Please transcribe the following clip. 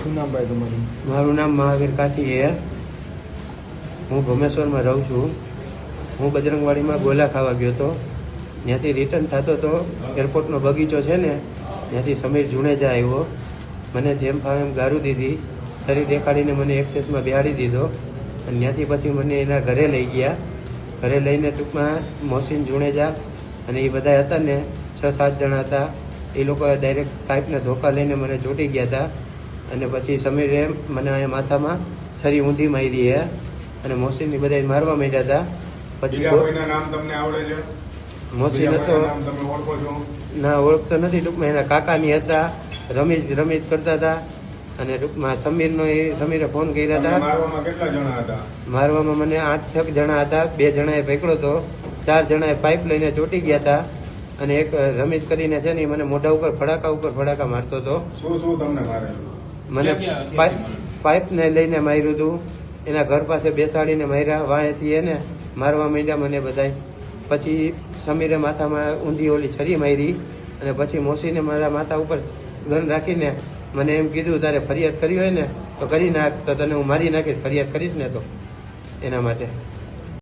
શું નામ ભાઈ તમારું? મારું નામ મહાવીર કાઠી છે હું ભુમેશ્વરમાં રહું છું. હું બજરંગવાડીમાં ગોલા ખાવા ગયો હતો. ત્યાંથી રિટર્ન થતો હતો એરપોર્ટનો બગીચો છે ને, ત્યાંથી સમીર જુણેજા આવ્યો. મને જેમ ફાવે એમ ગારું દીધી. શરી દેખાડીને મને એક્સેસમાં બેહાડી દીધો. અને ત્યાંથી પછી મને એના ઘરે લઈ ગયા. ઘરે લઈને ટૂંકમાં મોસીન જુણેજા અને એ બધા હતા ને, છ સાત જણા હતા. એ લોકો ડાયરેક્ટ પાઇપને ધોકા લઈને મને ચોંટી ગયા હતા. અને પછી સમીરે મને અહીંયા માથામાં છરી ઊંધી મારી હે. અને મોહસિનની બધા મારવા માંડ્યા હતા પછી મોસી ગો- કોઈના નામ તમને આવડે છે? મોહસિન બીજા હતો ના ઓળખતો નથી. ટૂંકમાં એના કાકાની હતા. રમીજ રમીજ કરતા હતા. અને ટૂંકમાં સમીરનો એ સમીરે ફોન કર્યા હતા. મારવામાં મને આઠ છ જણા હતા. બે જણાએ પકડ્યો હતો ચાર જણાએ પાઇપ લઈને ચોંટી ગયા હતા. અને એક રમીજ કરીને છે ને મને મોઢા ઉપર ફડાકા ઉપર ફડાકા મારતો હતો શું શું તમને મારેલું? મને પાઇપ પાઇપને લઈને માર્યું હતું. એના ઘર પાસે બેસાડીને માર્યા વાંહેથી એને મારવા માંડ્યા મને બધાય. પછી સમીરે માથામાં ઊંધી ઓલી છરી મારી અને પછી મોસીને મારા માથા ઉપર ગન રાખીને મને એમ કીધું તારે ફરિયાદ કરી હોય ને તો કરી નાખ તો તને હું મારી નાખીશ ફરિયાદ કરીશ ને તો. એના માટે.